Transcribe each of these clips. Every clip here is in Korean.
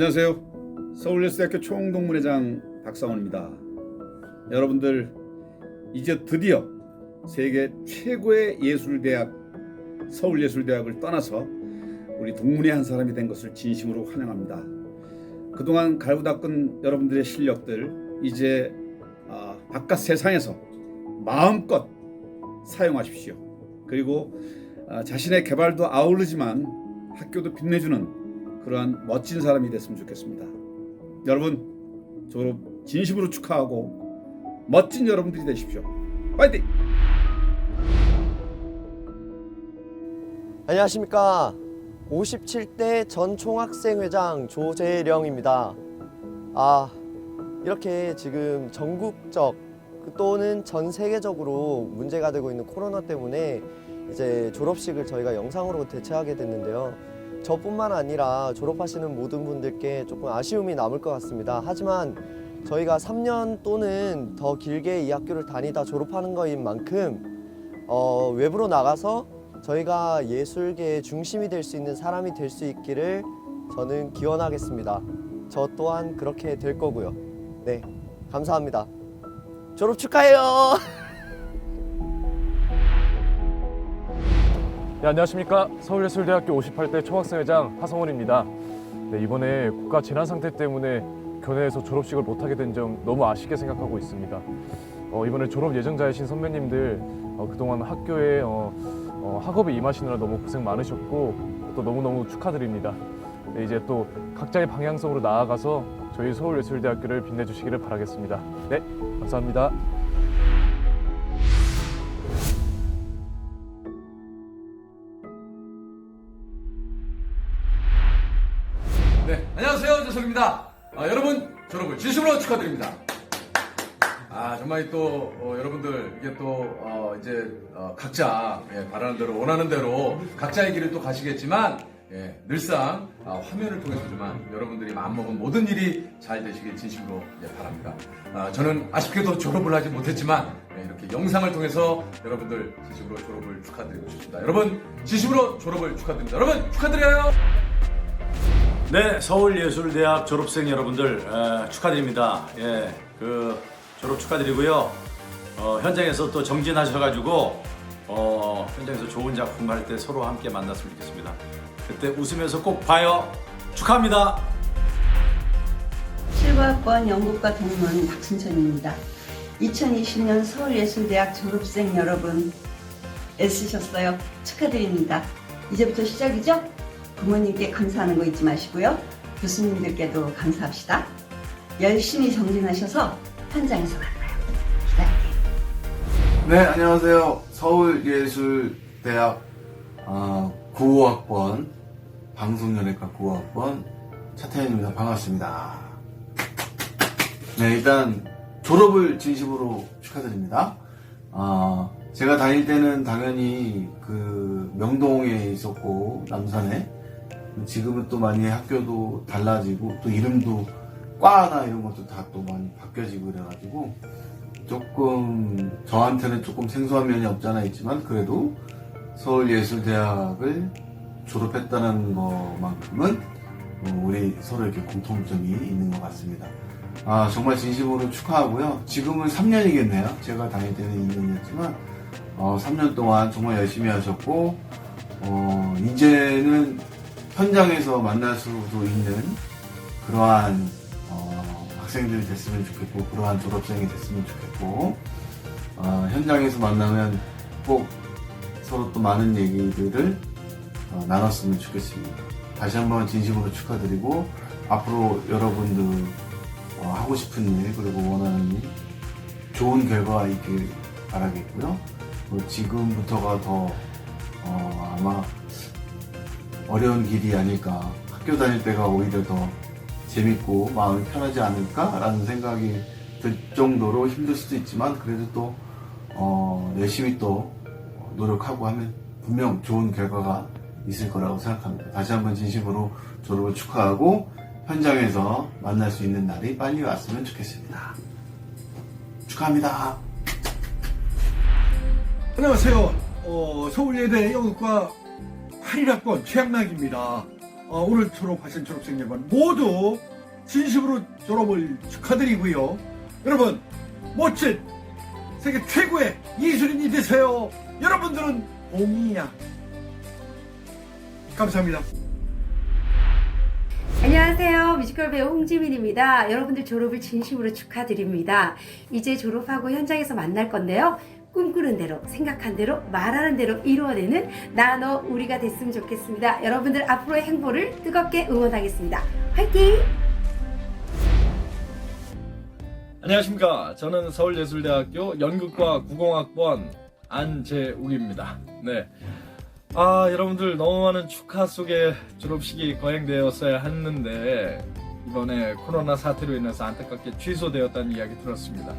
안녕하세요. 서울예술대학교 총동문회장 박상원입니다. 여러분들 이제 드디어 세계 최고의 예술대학 서울예술대학을 떠나서 우리 동문회 한 사람이 된 것을 진심으로 환영합니다. 그동안 갈고 닦은 여러분들의 실력들 이제 아, 바깥 세상에서 마음껏 사용하십시오. 그리고 아, 자신의 개발도 아우르지만 학교도 빛내주는 그러한 멋진 사람이 됐으면 좋겠습니다. 여러분 졸업 진심으로 축하하고 멋진 여러분들이 되십시오. 파이팅! 안녕하십니까. 57대 전 총학생회장 조재령입니다. 아, 이렇게 지금 전국적 또는 전 세계적으로 문제가 되고 있는 코로나 때문에 이제 졸업식을 저희가 영상으로 대체하게 됐는데요. 저뿐만 아니라 졸업하시는 모든 분들께 조금 아쉬움이 남을 것 같습니다. 하지만 저희가 3년 또는 더 길게 이 학교를 다니다 졸업하는 거인 만큼 어, 외부로 나가서 저희가 예술계의 중심이 될 수 있는 사람이 될 수 있기를 저는 기원하겠습니다. 저 또한 그렇게 될 거고요. 네, 감사합니다. 졸업 축하해요. 네, 안녕하십니까. 서울예술대학교 58대 총학생회장 하성원입니다. 네, 이번에 국가 재난 상태 때문에 교내에서 졸업식을 못하게 된 점 너무 아쉽게 생각하고 있습니다. 어, 이번에 졸업 예정자이신 선배님들 어, 그동안 학교에 어, 어, 학업에 임하시느라 너무 고생 많으셨고 또 너무너무 축하드립니다. 네, 이제 또 각자의 방향성으로 나아가서 저희 서울예술대학교를 빛내주시기를 바라겠습니다. 네, 감사합니다. 조석입니다. 아, 여러분, 졸업을 진심으로 축하드립니다. 아, 정말 또, 어, 여러분들, 이게 또, 어, 이제, 어, 각자, 예, 바라는 대로, 원하는 대로, 각자의 길을 또 가시겠지만, 예, 늘상, 아, 화면을 통해서지만, 여러분들이 마음먹은 모든 일이 잘 되시길 진심으로, 예, 바랍니다. 아, 저는 아쉽게도 졸업을 하지 못했지만, 예, 이렇게 영상을 통해서 여러분들 진심으로 졸업을 축하드리고 싶습니다. 여러분, 진심으로 졸업을 축하드립니다. 여러분, 축하드려요! 네, 서울예술대학 졸업생 여러분들 에, 축하드립니다. 예, 그 졸업 축하드리고요. 어, 현장에서 또 정진하셔가지고 어, 현장에서 좋은 작품 할 때 서로 함께 만났으면 좋겠습니다. 그때 웃으면서 꼭 봐요. 축하합니다. 7과학번 영국과 동문 박순천입니다. 2020년 서울예술대학 졸업생 여러분 애쓰셨어요. 축하드립니다. 이제부터 시작이죠? 부모님께 감사하는 거 잊지 마시고요. 교수님들께도 감사합시다. 열심히 정진하셔서 현장에서 만나요. 기다릴게요. 네, 안녕하세요. 서울예술대학 어, 95학번 방송연예과 95학번 차태현입니다. 반갑습니다. 네, 일단 졸업을 진심으로 축하드립니다. 어, 제가 다닐 때는 당연히 그 명동에 있었고 남산에 지금은 또 많이 학교도 달라지고 또 이름도 과나 이런 것도 다 또 많이 바뀌어지고 그래가지고 조금 저한테는 조금 생소한 면이 없잖아 있지만 그래도 서울예술대학을 졸업했다는 것만큼은 어, 우리 서로 이렇게 공통점이 있는 것 같습니다. 아 정말 진심으로 축하하고요. 지금은 3년이겠네요. 제가 다닐 때는 2년이었지만 어, 3년 동안 정말 열심히 하셨고 어, 이제는 현장에서 만날 수도 있는 그러한 어, 학생들이 됐으면 좋겠고 그러한 졸업생이 됐으면 좋겠고 어, 현장에서 만나면 꼭 서로 또 많은 얘기들을 어, 나눴으면 좋겠습니다. 다시 한번 진심으로 축하드리고 앞으로 여러분들 어, 하고 싶은 일 그리고 원하는 일 좋은 결과가 있길 바라겠고요. 뭐 지금부터가 더 어, 아마 어려운 길이 아닐까. 학교 다닐 때가 오히려 더 재밌고 마음이 편하지 않을까라는 생각이 들 정도로 힘들 수도 있지만 그래도 또 어, 열심히 또 노력하고 하면 분명 좋은 결과가 있을 거라고 생각합니다. 다시 한번 진심으로 졸업을 축하하고 현장에서 만날 수 있는 날이 빨리 왔으면 좋겠습니다. 축하합니다. 안녕하세요. 어, 서울예대 영어과 81학번 최양락입니다. 어, 오늘 졸업하신 졸업생 여러분 모두 진심으로 졸업을 축하드리고요. 여러분 멋진 세계 최고의 예술인이 되세요. 여러분들은 공이야. 감사합니다. 안녕하세요. 뮤지컬 배우 홍지민입니다. 여러분들 졸업을 진심으로 축하드립니다. 이제 졸업하고 현장에서 만날 건데요. 꿈꾸는 대로, 생각한 대로, 말하는 대로 이루어내는 나, 너, 우리가 됐으면 좋겠습니다. 여러분들 앞으로의 행보를 뜨겁게 응원하겠습니다. 화이팅! 안녕하십니까. 저는 서울예술대학교 연극과 국어학번 안재욱입니다. 네. 아, 여러분들 너무 많은 축하 속에 졸업식이 거행되었어야 했는데, 이번에 코로나 사태로 인해서 안타깝게 취소되었다는 이야기 들었습니다.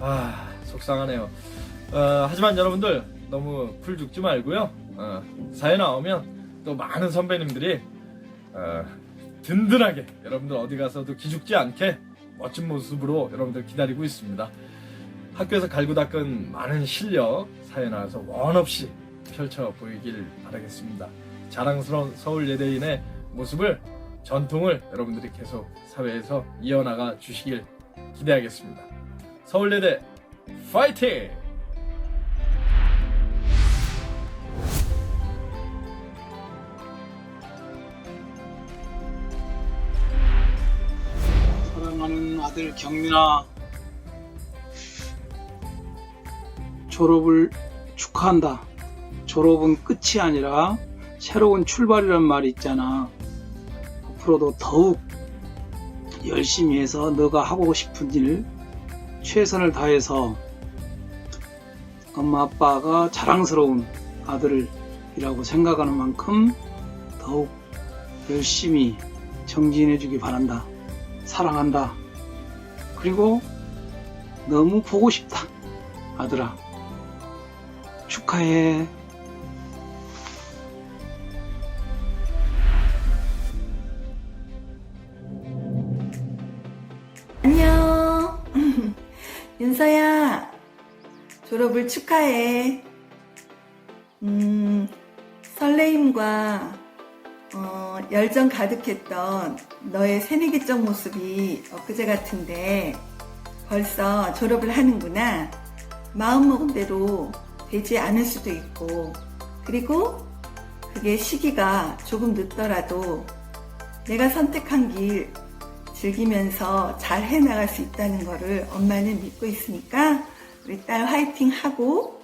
아, 속상하네요. 어, 하지만 여러분들 너무 풀 죽지 말고요. 어, 사회 나오면 또 많은 선배님들이 어, 든든하게 여러분들 어디 가서도 기죽지 않게 멋진 모습으로 여러분들 기다리고 있습니다. 학교에서 갈고 닦은 많은 실력 사회 나와서 원 없이 펼쳐 보이길 바라겠습니다. 자랑스러운 서울 예대인의 모습을 전통을 여러분들이 계속 사회에서 이어나가 주시길 기대하겠습니다. 서울예대 파이팅! 사랑하는 아들 경민아 졸업을 축하한다. 졸업은 끝이 아니라 새로운 출발이란 말이 있잖아. 앞으로도 더욱 열심히 해서 너가 하고 싶은 일 최선을 다해서 엄마 아빠가 자랑스러운 아들이라고 생각하는 만큼 더욱 열심히 정진해 주기 바란다. 사랑한다. 그리고 너무 보고 싶다. 아들아. 축하해. 윤서야, 졸업을 축하해. 음, 설레임과 어, 열정 가득했던 너의 새내기적 모습이 엊그제 같은데 벌써 졸업을 하는구나. 마음먹은 대로 되지 않을 수도 있고, 그리고 그게 시기가 조금 늦더라도 내가 선택한 길 즐기면서 잘 해나갈 수 있다는 거를 엄마는 믿고 있으니까 우리 딸 화이팅 하고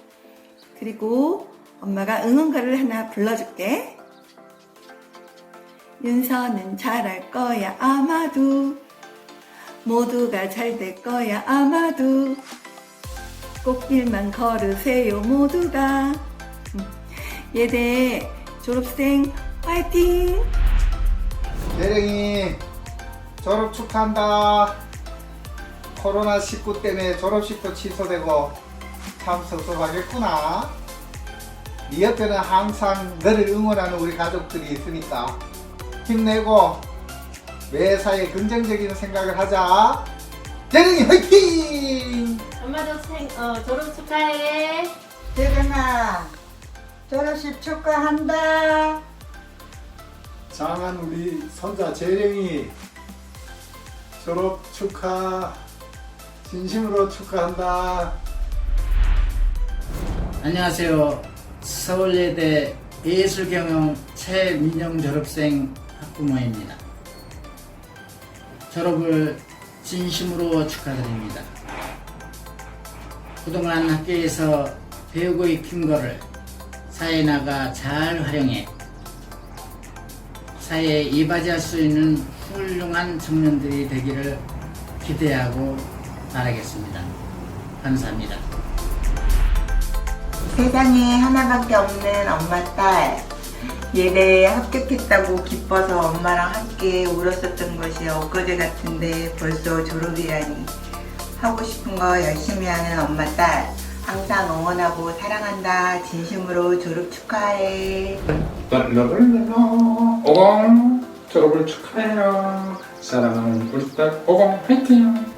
그리고 엄마가 응원가를 하나 불러줄게. 윤서는 잘할 거야 아마도 모두가 잘 될 거야 아마도 꽃길만 걸으세요 모두가 음, 예대 졸업생 화이팅! 대령이 졸업 축하한다. 코로나19 때문에 졸업식도 취소되고 참 섭섭하겠구나. 네 옆에는 항상 너를 응원하는 우리 가족들이 있으니까 힘내고 매사에 긍정적인 생각을 하자. 대령이 화이팅! 엄마도 생, 어, 졸업 축하해. 대령아 졸업식 축하한다. 장한 우리 손자 재령이 졸업 축하 진심으로 축하한다. 안녕하세요. 서울예대 예술경영 최민영 졸업생 학부모입니다. 졸업을 진심으로 축하드립니다. 그동안 학교에서 배우고 익힌 거를 사회에 나가 잘 활용해 사회에 이바지할 수 있는 훌륭한 청년들이 되기를 기대하고 바라겠습니다. 감사합니다. 세상에 하나밖에 없는 엄마 딸. 예대에 합격했다고 기뻐서 엄마랑 함께 울었었던 것이 엊그제 같은데 벌써 졸업이라니. 하고 싶은 거 열심히 하는 엄마 딸. 항상 응원하고 사랑한다. 진심으로 졸업 축하해. 오공 졸업을 축하해요. 사랑하는 우리 딸 오공 화이팅